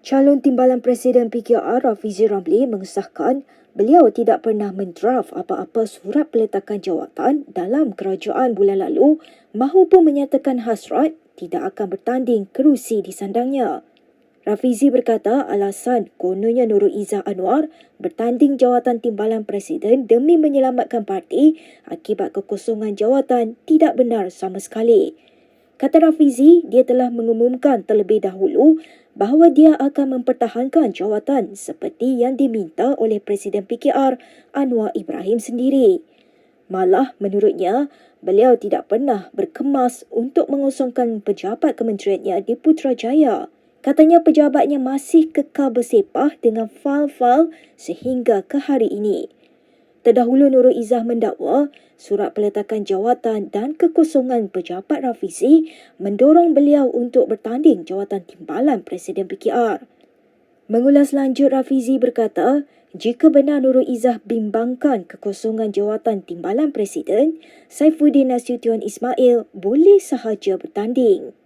Calon Timbalan Presiden PKR Rafizi Ramli mengesahkan beliau tidak pernah mendraft apa-apa surat peletakan jawatan dalam kerajaan bulan lalu mahupun menyatakan hasrat tidak akan bertanding kerusi di sandangnya. Rafizi berkata alasan kononnya Nurul Izzah Anwar bertanding jawatan timbalan presiden demi menyelamatkan parti akibat kekosongan jawatan tidak benar sama sekali. Kata Rafizi, dia telah mengumumkan terlebih dahulu bahawa dia akan mempertahankan jawatan seperti yang diminta oleh Presiden PKR Anwar Ibrahim sendiri. Malah menurutnya, beliau tidak pernah berkemas untuk mengosongkan pejabat kementeriannya di Putrajaya. Katanya pejabatnya masih kekal bersepah dengan fail-fail sehingga ke hari ini. Terdahulu Nurul Izzah mendakwa surat peletakan jawatan dan kekosongan pejabat Rafizi mendorong beliau untuk bertanding jawatan timbalan Presiden PKR. Mengulas lanjut Rafizi berkata, jika benar Nurul Izzah bimbangkan kekosongan jawatan timbalan Presiden, Saifuddin Nasution Ismail boleh sahaja bertanding.